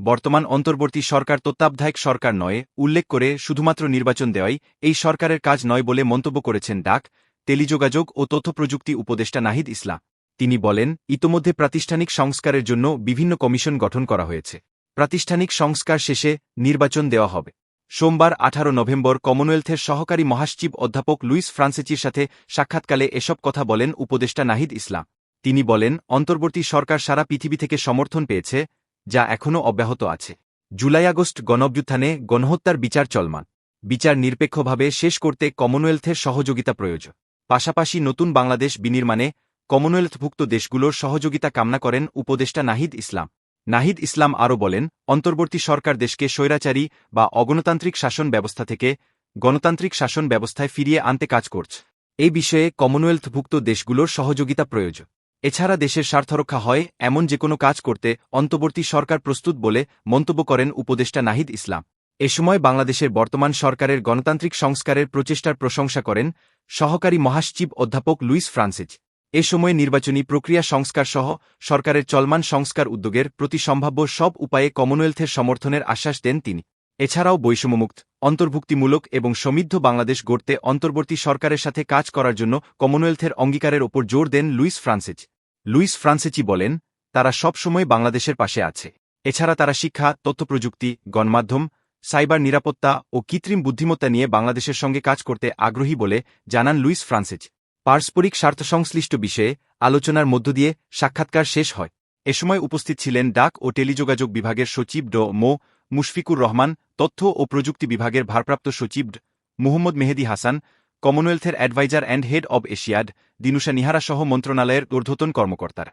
বর্তমান অন্তর্বর্তী সরকার তত্ত্বাবধায়ক সরকার নয়, উল্লেখ করে শুধুমাত্র নির্বাচন দেওয়াই এই সরকারের কাজ নয় বলে মন্তব্য করেছেন ডাক, টেলিযোগাযোগ ও তথ্যপ্রযুক্তি উপদেষ্টা নাহিদ ইসলাম। তিনি বলেন, ইতোমধ্যে প্রাতিষ্ঠানিক সংস্কারের জন্য বিভিন্ন কমিশন গঠন করা হয়েছে। প্রাতিষ্ঠানিক সংস্কার শেষে নির্বাচন দেওয়া হবে। সোমবার আঠারো নভেম্বর কমনওয়েলথের সহকারী মহাসচিব অধ্যাপক লুইস ফ্রান্সেচির সাথে সাক্ষাৎকালে এসব কথা বলেন উপদেষ্টা নাহিদ ইসলাম। তিনি বলেন, অন্তর্বর্তী সরকার সারা পৃথিবী থেকে সমর্থন পেয়েছে যা এখনও অব্যাহত আছে। জুলাই আগস্ট গণঅভ্যুত্থানে গণহত্যার বিচার চলমান। বিচার নিরপেক্ষভাবে শেষ করতে কমনওয়েলথের সহযোগিতা প্রয়োজন। পাশাপাশি নতুন বাংলাদেশ বিনির্মাণে কমনওয়েলথভুক্ত দেশগুলোর সহযোগিতা কামনা করেন উপদেষ্টা নাহিদ ইসলাম। নাহিদ ইসলাম আরও বলেন, অন্তর্বর্তী সরকার দেশকে স্বৈরাচারী বা অগণতান্ত্রিক শাসন ব্যবস্থা থেকে গণতান্ত্রিক শাসন ব্যবস্থায় ফিরিয়ে আনতে কাজ করছে। এই বিষয়ে কমনওয়েলথভুক্ত দেশগুলোর সহযোগিতা প্রয়োজন। এছাড়া দেশের স্বার্থরক্ষা হয় এমন যে কোনো কাজ করতে অন্তর্বর্তী সরকার প্রস্তুত বলে মন্তব্য করেন উপদেষ্টা নাহিদ ইসলাম। এ সময় বাংলাদেশের বর্তমান সরকারের গণতান্ত্রিক সংস্কারের প্রচেষ্টার প্রশংসা করেন সহকারী মহাসচিব অধ্যাপক লুইস ফ্রান্সিজ এ সময় নির্বাচনী প্রক্রিয়া সংস্কার সহ সরকারের চলমান সংস্কার উদ্যোগের প্রতি সম্ভাব্য সব উপায়ে কমনওয়েলথের সমর্থনের আশ্বাস দেন তিনি। এছাড়াও বৈষম্যমুক্ত, অন্তর্ভুক্তিমূলক এবং সমৃদ্ধ বাংলাদেশ গড়তে অন্তর্বর্তী সরকারের সাথে কাজ করার জন্য কমনওয়েলথের অঙ্গীকারের ওপর জোর দেন লুইস ফ্রান্সিজ লুইস ফ্রান্সেচি বলেন, তারা সবসময় বাংলাদেশের পাশে আছে। এছাড়া তারা শিক্ষা, তথ্যপ্রযুক্তি, গণমাধ্যম, সাইবার নিরাপত্তা ও কৃত্রিম বুদ্ধিমত্তা নিয়ে বাংলাদেশের সঙ্গে কাজ করতে আগ্রহী বলে জানান লুইস ফ্রান্সেজ পারস্পরিক স্বার্থসংশ্লিষ্ট বিষয়ে আলোচনার মধ্য দিয়ে সাক্ষাৎকার শেষ হয়। এ সময় উপস্থিত ছিলেন ডাক ও টেলিযোগাযোগ বিভাগের সচিব ড মো. মুশফিকুর রহমান, তথ্য ও প্রযুক্তি বিভাগের ভারপ্রাপ্ত সচিব মুহম্মদ মেহেদি হাসান কমনওয়েলথের adviser and head of Asiad Dinusha Nihara সহ মন্ত্রণালয়ের ঊর্ধ্বতন কর্মকর্তারা।